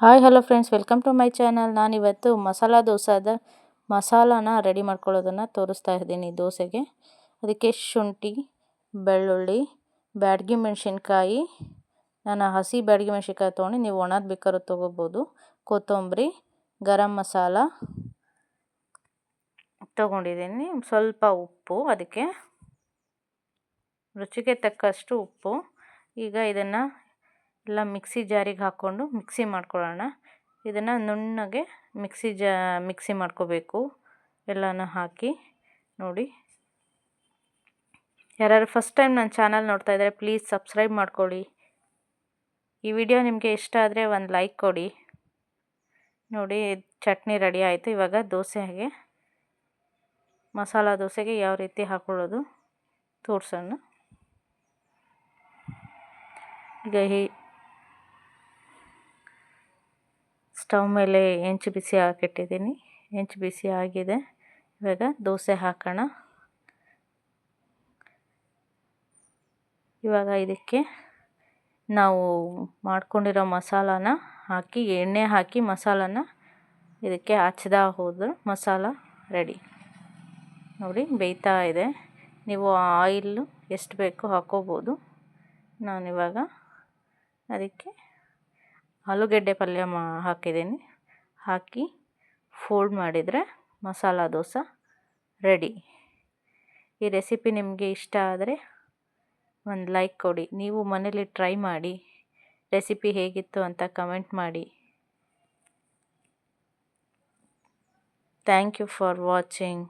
Hi hello friends welcome to my channel ನಾನಿವತ್ತು masala ದೋಸಾದ ಮಸಾಲಾನ ready ಮಾಡ್ಕೊಳ್ಳೋದನ್ನು ತೋರಿಸ್ತಾ ಇದ್ದೀನಿ ದೋಸೆಗೆ. ಅದಕ್ಕೆ ಶುಂಠಿ, ಬೆಳ್ಳುಳ್ಳಿ, ಬ್ಯಾಡ್ಗಿ ಮೆಣಸಿನ್ಕಾಯಿ. ನಾನು ಹಸಿ ಬ್ಯಾಡ್ಗೆ ಮೆಣಸಿನ್ಕಾಯಿ ತೊಗೊಂಡು ನೀವು ಒಣದು ಬೇಕಾದ್ರೂ ತೊಗೋಬೋದು. ಕೊತ್ತಂಬರಿ, ಗರಂ ಮಸಾಲ ತೊಗೊಂಡಿದ್ದೀನಿ. ಸ್ವಲ್ಪ ಉಪ್ಪು, ಅದಕ್ಕೆ ರುಚಿಗೆ ತಕ್ಕಷ್ಟು ಉಪ್ಪು. ಈಗ ಇದನ್ನು ಎಲ್ಲ ಮಿಕ್ಸಿ ಜಾರಿಗೆ ಹಾಕ್ಕೊಂಡು ಮಿಕ್ಸಿ ಮಾಡ್ಕೊಳ್ಳೋಣ. ಇದನ್ನು ನುಣ್ಣಗೆ ಮಿಕ್ಸಿ ಜಾ, ಮಿಕ್ಸಿ ಮಾಡ್ಕೋಬೇಕು. ಎಲ್ಲನೂ ಹಾಕಿ ನೋಡಿ. ಯಾರು ಫಸ್ಟ್ ಟೈಮ್ ನನ್ನ ಚಾನಲ್ ನೋಡ್ತಾ ಇದ್ದರೆ ಪ್ಲೀಸ್ ಸಬ್ಸ್ಕ್ರೈಬ್ ಮಾಡ್ಕೊಳ್ಳಿ. ಈ ವಿಡಿಯೋ ನಿಮಗೆ ಇಷ್ಟ ಆದರೆ ಒಂದು ಲೈಕ್ ಕೊಡಿ. ನೋಡಿ, ಚಟ್ನಿ ರೆಡಿ ಆಯಿತು. ಇವಾಗ ದೋಸೆಗೆ, ಮಸಾಲ ದೋಸೆಗೆ ಯಾವ ರೀತಿ ಹಾಕೊಳ್ಳೋದು ತೋರಿಸೋಣ. ಈಗ ಸ್ಟವ್ ಮೇಲೆ ಹೆಂಚು ಬಿಸಿ ಹಾಕಿಟ್ಟಿದ್ದೀನಿ. ಹೆಂಚು ಬಿಸಿ ಆಗಿದೆ. ಇವಾಗ ದೋಸೆ ಹಾಕೋಣ. ಇವಾಗ ಇದಕ್ಕೆ ನಾವು ಮಾಡ್ಕೊಂಡಿರೋ ಮಸಾಲಾನ ಹಾಕಿ, ಎಣ್ಣೆ ಹಾಕಿ ಮಸಾಲಾನ ಇದಕ್ಕೆ ಹಚ್ದಾ ಹೋದ್ರೆ. ಮಸಾಲ ರೆಡಿ. ನೋಡಿ, ಬೇಯ್ತಾ ಇದೆ. ನೀವು ಆಯಿಲ್ ಎಷ್ಟು ಬೇಕೋ ಹಾಕೋಬೋದು. ನಾನಿವಾಗ ಅದಕ್ಕೆ ಆಲೂಗೆಡ್ಡೆ ಪಲ್ಯ ಮಾ, ಹಾಕಿದ್ದೀನಿ. ಹಾಕಿ ಫೋಲ್ಡ್ ಮಾಡಿದರೆ ಮಸಾಲ ದೋಸೆ ರೆಡಿ ಈ ರೆಸಿಪಿ ನಿಮಗೆ ಇಷ್ಟ ಆದರೆ ಒಂದು ಲೈಕ್ ಕೊಡಿ. ನೀವು ಮನೇಲಿ ಟ್ರೈ ಮಾಡಿ ರೆಸಿಪಿ ಹೇಗಿತ್ತು ಅಂತ ಕಮೆಂಟ್ ಮಾಡಿ. Thank you for watching